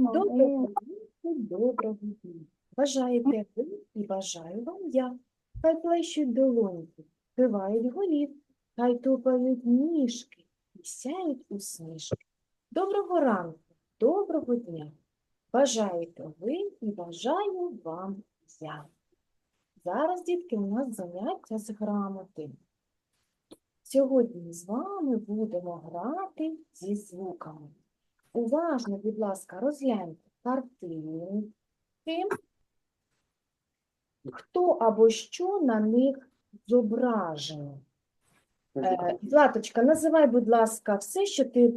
Доброго доброго дня. Бажаєте ви і бажаю вам я. Хай плещуть долоньки, кивають голів, хай тупають ніжки і сяють усмішки. Доброго ранку, доброго дня. Бажаєте ви і бажаю вам я. Зараз, дітки, у нас заняття з грамоти. Сьогодні з вами будемо грати зі звуками. Уважно, будь ласка, розгляньте картинки. Хто або що на них зображено? Е, Златочка, називай, будь ласка, все, що ти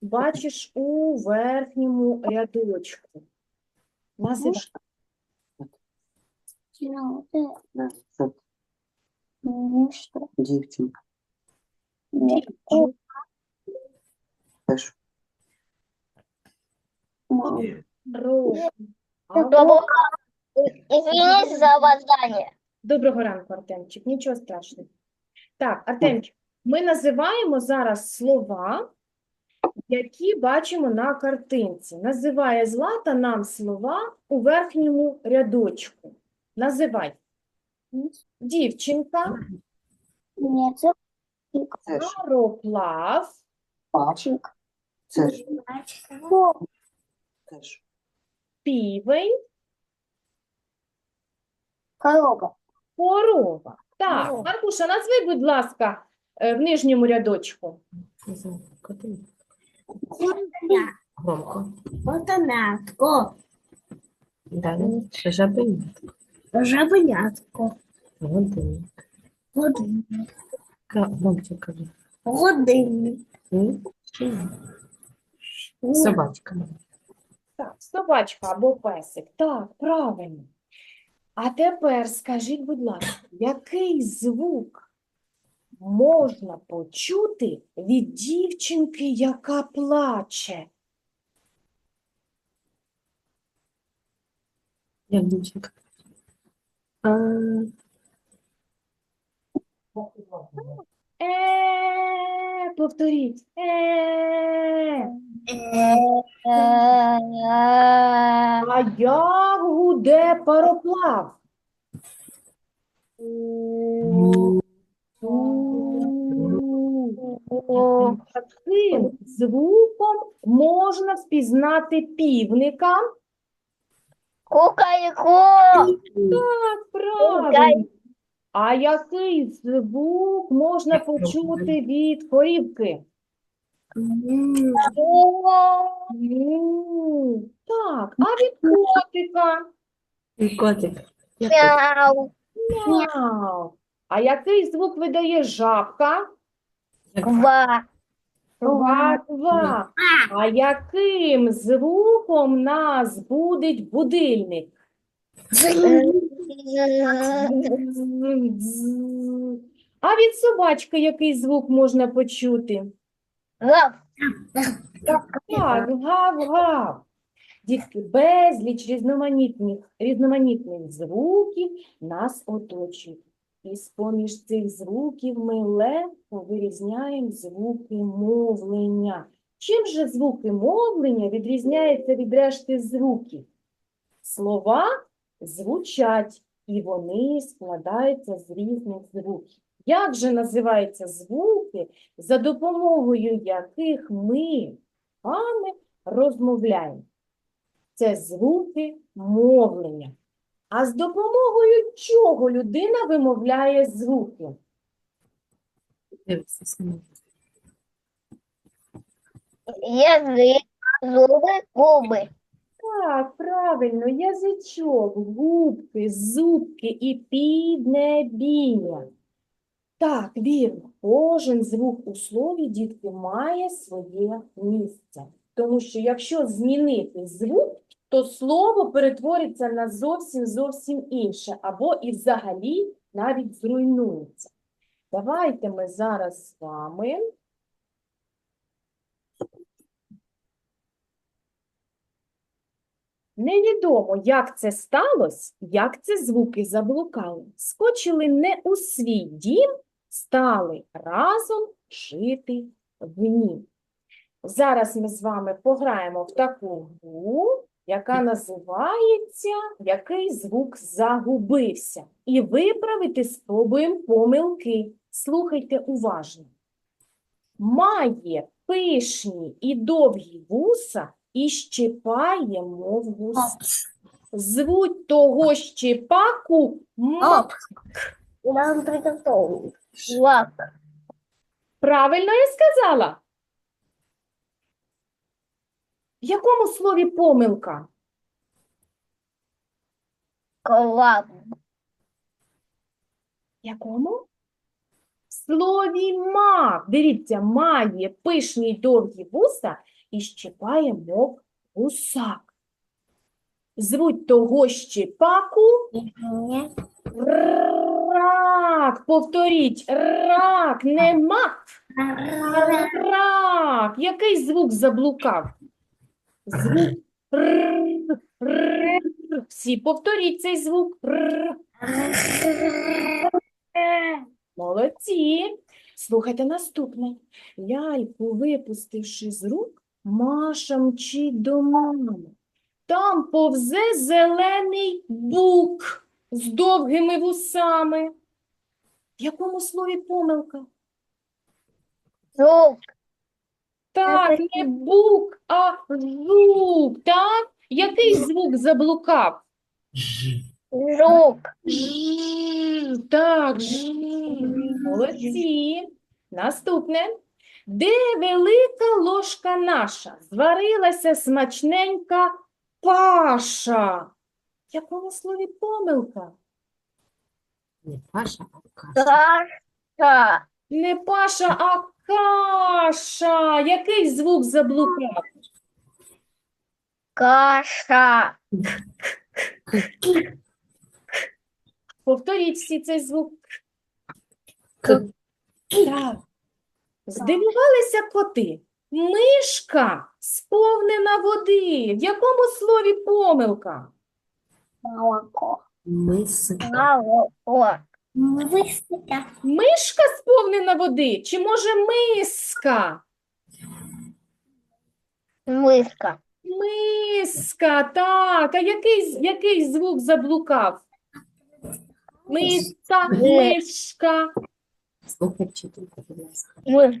бачиш у верхньому рядочку. Називай. Мишка. Дівчинка. Мишка. Теж. Рок. Доброго Извините за опоздание. Доброго ранку, Артемчик. Нічого страшного. Так, Артемчик, ми називаємо зараз слова, які бачимо на картинці. Називає Злата нам слова у верхньому рядочку. Називай. Дівчинка, це пароплав, Папчик. Це ж. Теж. півень, корова. корова. Так, Корова. Маркуша, назви, будь ласка, е, в нижньому рядочку. Громко. Котенятко. Далі. Жабенятко. Жабенятко. Годинник. Годинник. Громче кажи. Годинник. Собачка. Так, собачка або песик. Так, правильно. А тепер скажіть, будь ласка, який звук можна почути від дівчинки, яка плаче? Як дівчинка. А, Е, повторіть. Е. А як гуде пароплав? Яким звуком можна впізнати півника? Кукареку. Так, правильно. А який звук можна почути від корівки? Так, а від котика? Котик. Мяу. Мяу. А який звук видає жабка? Ква. Ква-ква. А яким звуком нас будить будильник? А від собачки який звук можна почути? Так, гав-гав. Дітки, безліч різноманітних, різноманітних звуків нас оточують. І з-поміж цих звуків ми легко вирізняємо звуки мовлення. Чим же звуки мовлення відрізняються від решти звуків? Слова звучать, і вони складаються з різних звуків. Як же називаються звуки, за допомогою яких ми з вами розмовляємо? Це звуки мовлення. А з допомогою чого людина вимовляє звуки? Язик. Зуби. Губи. Так, правильно, язичок, губки, зубки і піднебіння. Так, вірно, кожен звук у слові, дітки, має своє місце. Тому що якщо змінити звук, то слово перетвориться на зовсім зовсім інше, або і взагалі навіть зруйнується. Давайте ми зараз з вами Невідомо, як це сталося, як це звуки заблукали. Скочили не у свій дім, стали разом жити в нім. Зараз ми з вами пограємо в таку гру, яка називається «Який звук загубився?» І виправити спробуємо помилки. Слухайте уважно. Має пишні і довгі вуса і щипає, мов гуса. Звуть того щепаку ма. Нам приготовили. Лак. Правильно я сказала? В якому слові помилка? Колаб. Якому? В слові мак. Дивіться, має пишні довгі вуса і щипає, мов гусак. Звуть того щепаку рак. Повторіть, рак, не мак, а рак. Який звук заблукав? Звук. Всі повторіть цей звук. Молодці. Слухайте наступне. Ляльку, випустивши з рук, Маша мчить до мами. Там повзе зелений бук з довгими вусами. В якому слові помилка? Зуб. Так, не бук, а жук, так? Який звук заблукав? Жук. Ж, так, ж. Молодці. Наступне. Де велика ложка наша? Зварилася смачненька паша. В якому слові помилка? Не Паша, а Каша. Каша. Не паша, а каша. Який звук заблукав? Каша. Повторіть всі цей звук. К. Так. Здивувалися коти. Мишка сповнена води. В якому слові помилка? Молоко. Миска. Молоко. Висока. Мишка сповнена води? Чи може миска? Миска. Миска, так. А який, який звук заблукав? Миска, мишка. Слухай будь ласка. Мис.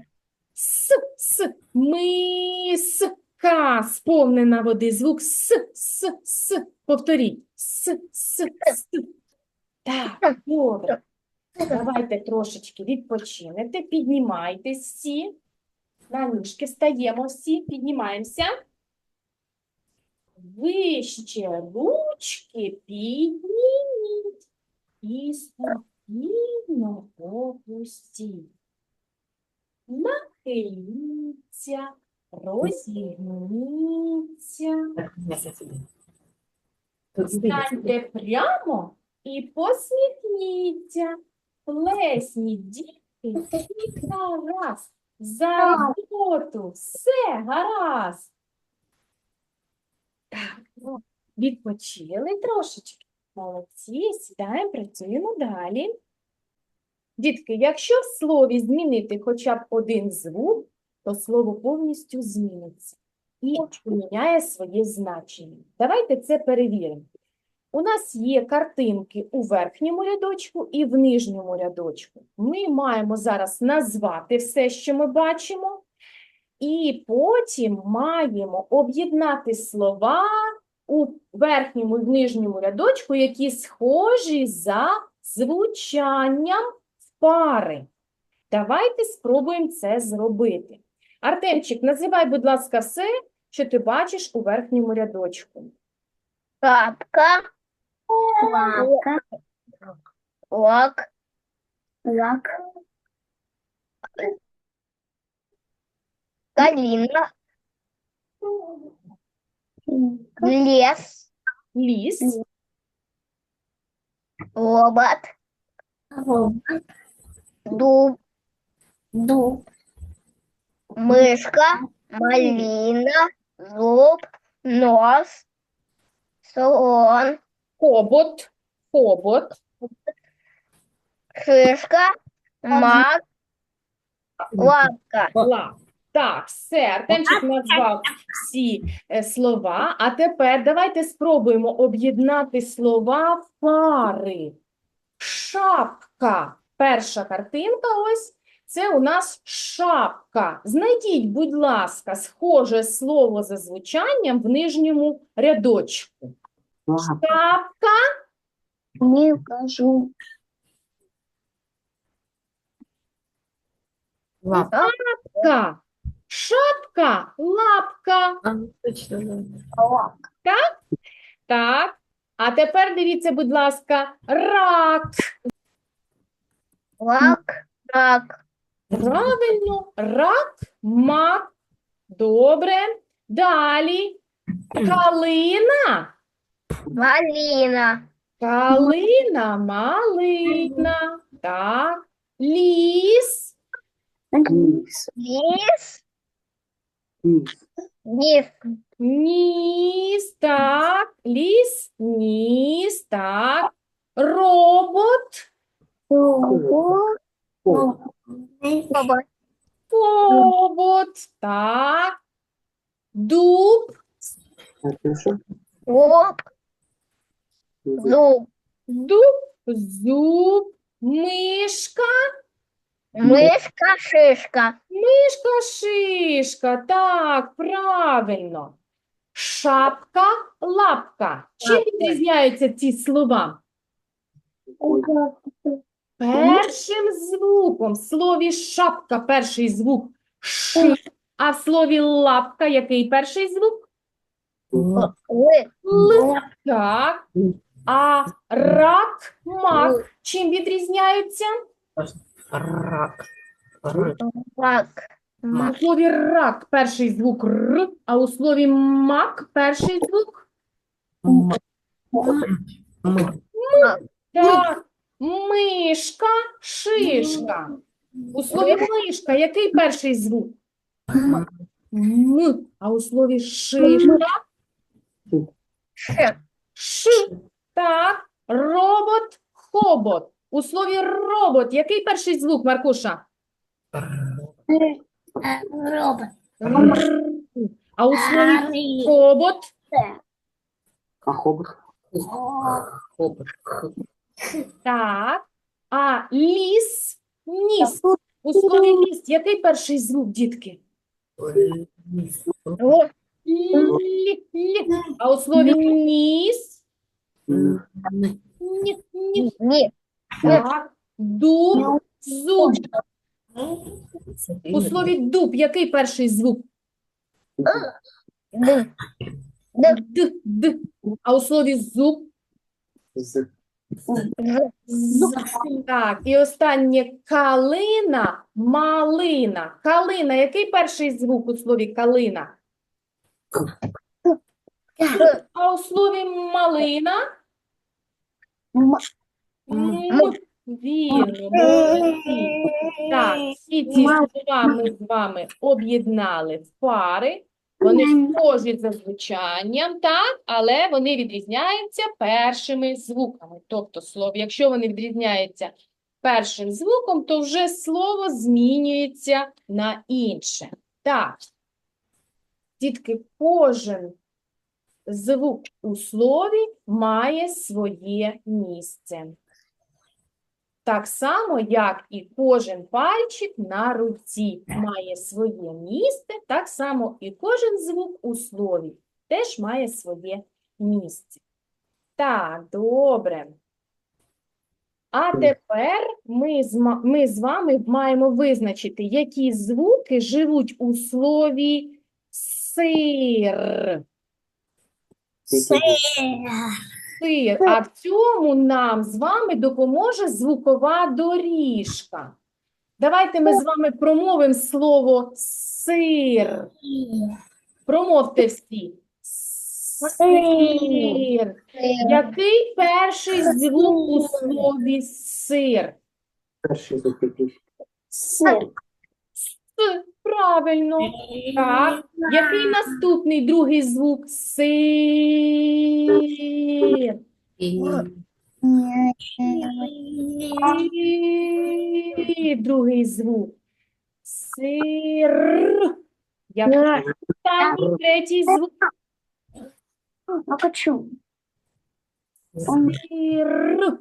С, с, миска, сповнена води, звук с, с, с. Повторіть. С, с, с. Так, добре. Давайте трошечки відпочинете, піднімайтесь всі. На ніжки встаємо всі, піднімаємося. Вище ручки підніміть і спокійно опустіть. Нахиліться, розігніться. Станьте прямо і посміхніться. Плесніть, дітки, і гаразд. За роботу, все гаразд. Так, ну, відпочили трошечки. Молодці, сідаємо, працюємо далі. Дітки, якщо в слові змінити хоча б один звук, то слово повністю зміниться і поміняє своє значення. Давайте це перевіримо. У нас є картинки у верхньому рядочку і в нижньому рядочку. Ми маємо зараз назвати все, що ми бачимо, і потім маємо об'єднати слова у верхньому і в нижньому рядочку, які схожі за звучанням в пари. Давайте спробуємо це зробити. Артемчик, називай, будь ласка, все, що ти бачиш у верхньому рядочку. Капка. Лапка. Лак. Лак. Калина. Лес. Ліс, Робот. Дуб. Дуб, Мышка. Малина. Зуб. Нос. Слон. хобот, хобот, Шишка. Мак. Лапка. лап. Так, все, Артемчик назвав всі е, слова. А тепер давайте спробуємо об'єднати слова в пари. Шапка. Перша картинка ось. Це у нас шапка. Знайдіть, будь ласка, схоже слово за звучанням в нижньому рядочку. Шапка, Не кажу. Лапка. Шапка, лапка. А, точно, да. Так. А тепер дивіться, будь ласка, рак. Лак, рак, Правильно, рак, мак. Добре. Далі. Калина. малина, Калина, малина. Так. Ліс. Ніс. лис, Ніс. низ, Ніс. Так. Ліс. Ніс. Так. Робот. робот, робот, Побот. Так. Дуб. Напишу. лоб, зуб, Дуб. Зуб. Мишка. Мышка, шишка, Мишка, шишка, так, правильно. Шапка, лапка. Чим відрізняються ці слова? Першим звуком в слові шапка перший звук ш, а в слові лапка який перший звук? Л. Так. А рак, мак чим відрізняються? Рак. Р. рак, У слові рак перший звук р, а у слові мак перший звук М. М. Мишка, шишка. У слові мишка який перший звук? М. А у слові шишка ш, ш. Так, робот, хобот. У слові робот який перший звук, Маркуша? Робот. Р. А у слові хобот А хобот? Хобот. Х. так. А ліс, ніс. У слові ліс який перший звук, дітки? Ліс. лоб, Лі, лі. А у слові ніс? Н. Ні, ні. Дуб, зуб. У слові дуб який перший звук? д, д, Д. А у слові зуб? З. Так, і останнє калина, малина. Калина, який перший звук у слові калина? А у слові малина? Вірно, молодці. Так, всі ці слова ми з вами об'єднали в пари. Вони схожі за звучанням, так, але вони відрізняються першими звуками. Тобто слово, якщо вони відрізняються першим звуком, то вже слово змінюється на інше. Так, дітки, кожен звук у слові має своє місце. Так само, як і кожен пальчик на руці має своє місце, так само і кожен звук у слові теж має своє місце. Так, добре. А тепер ми з, ми з вами маємо визначити, які звуки живуть у слові сир. Сир. А в цьому нам з вами допоможе звукова доріжка. Давайте ми з вами промовимо слово сир. Промовте всі. Сир. Який перший звук у слові сир? Перший звук який? С. Правильно. Так. Який наступний другий звук? Сир. І Другий звук. Сир. Який Р. останній третій звук? Хочу. Сир.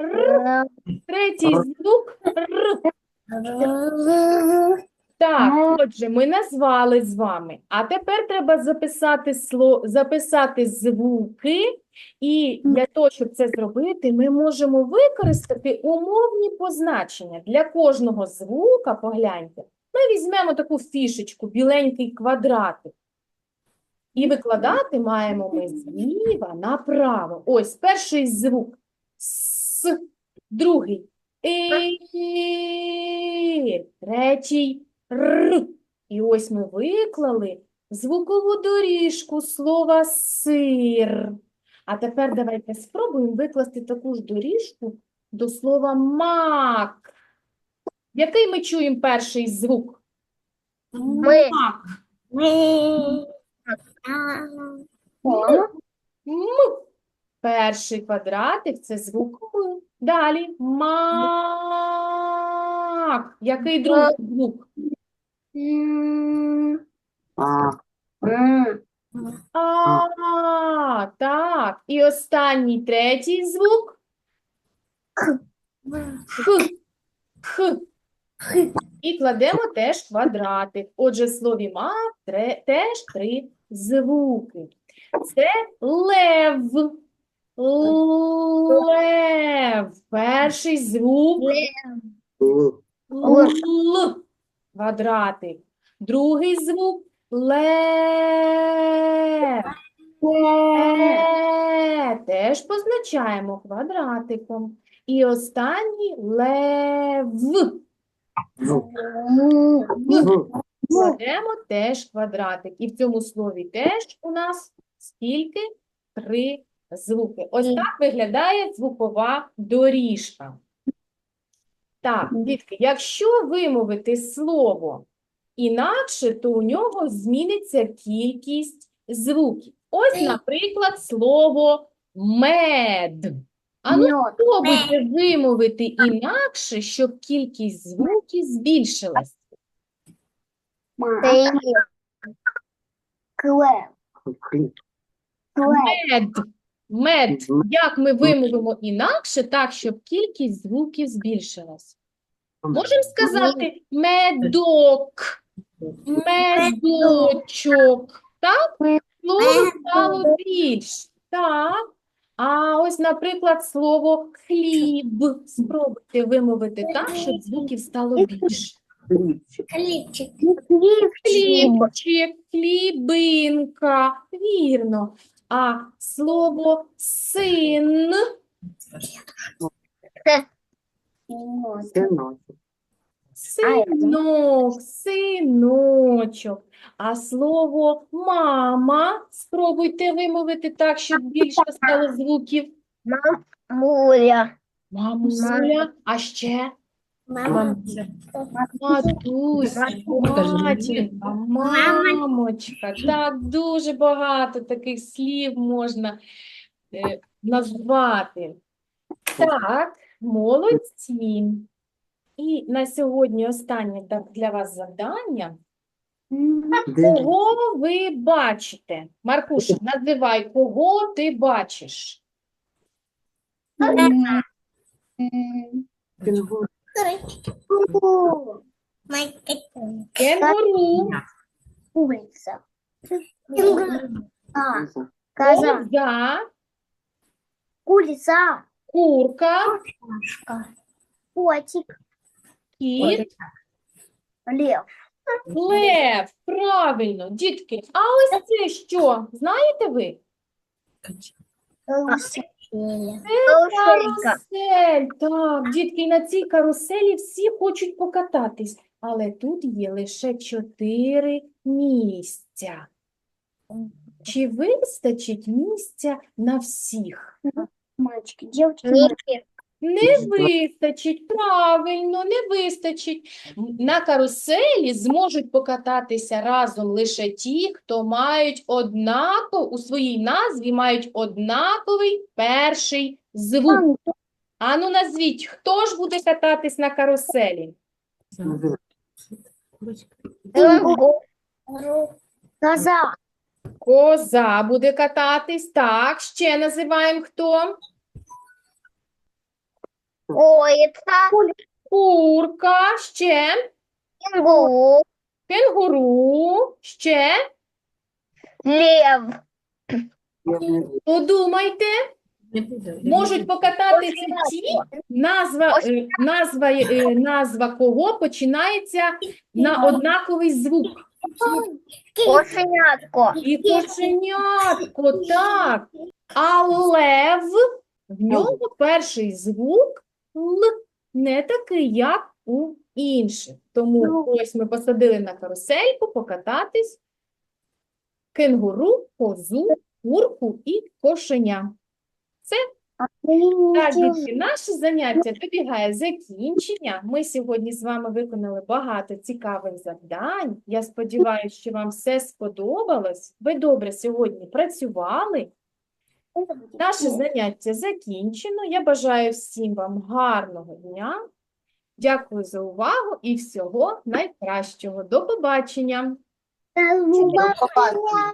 Р. Третій звук Р. Так, отже, ми назвали з вами. А тепер треба записати сло... записати звуки. І для того, щоб це зробити, ми можемо використати умовні позначення. Для кожного звука, погляньте, ми візьмемо таку фішечку, біленький квадратик. І викладати маємо ми зліва направо. Ось перший звук С, другий Е, третій Р. І ось ми виклали звукову доріжку слова сир. А тепер давайте спробуємо викласти таку ж доріжку до слова мак. Який ми чуємо перший звук? Ми. Мак. М. Перший квадратик це звук М. Далі мак. Який другий звук? А, А, так. І останній третій звук Х. Х. І кладемо теж квадратик. Отже, в слові мак теж три звуки. Це лев. Лев. Перший звук Л. Л. Квадратик. Другий звук лев. Е, теж позначаємо квадратиком. І останній лев. Кладемо теж квадратик. І в цьому слові теж у нас скільки? Три звуки. Ось так виглядає звукова доріжка. Так, дітки, якщо вимовити слово інакше, то у нього зміниться кількість звуків. Ось, наприклад, слово мед. А ну спробуйте вимовити інакше, щоб кількість звуків збільшилась. Мед. Мед. Як ми вимовимо інакше, так, щоб кількість звуків збільшилась? Можемо сказати медок, медочок. Так? Слово стало більш. Так. А ось, наприклад, слово хліб. Спробуйте вимовити так, щоб звуків стало більше. Хлібчик. Хлібчик, хлібинка. Вірно. А слово син Синочок. Синок, синочок. А слово мама спробуйте вимовити так, щоб більше стало звуків. Муля. Мамуля, а ще Мамця. матуся, матінка, мамочка. Так, дуже багато таких слів можна е, назвати. Так, молодці. І на сьогодні останнє та- для вас завдання. Кого ви бачите? Маркуша, називай, кого ти бачиш? Кінгуру. Кенгуру, Курица. А, коза. коза, Курица. курка, Котик. кіт, Лев. лев. Правильно, дітки. А ось це що? Знаєте ви? Карусель. Карусель. Так, дітки, і на цій каруселі всі хочуть покататись, але тут є лише чотири місця. Чи вистачить місця на всіх? Мальчики, девочки. Не вистачить, правильно, не вистачить. На каруселі зможуть покататися разом лише ті, хто мають однаково, у своїй назві мають однаковий перший звук. Ану, назвіть, хто ж буде кататись на каруселі? Коза. Коза буде кататись. Так, ще називаємо хто? Курица. Курка, ще Кенгуру. кенгуру, ще Лев. подумайте. Можуть покататися ті, назва, е, назва, е, назва кого починається на однаковий звук. Кошенятко. І кошенятко, так. А лев, в нього перший звук Л, не такий, як у інших. Тому ось ми посадили на карусельку покататись кенгуру, козу, курку і кошеня. Так, дітки, наше заняття добігає закінчення. Ми сьогодні з вами виконали багато цікавих завдань. Я сподіваюся, що вам все сподобалось. Ви добре сьогодні працювали. Наше заняття закінчено. Я бажаю всім вам гарного дня. Дякую за увагу і всього найкращого. До побачення! До побачення.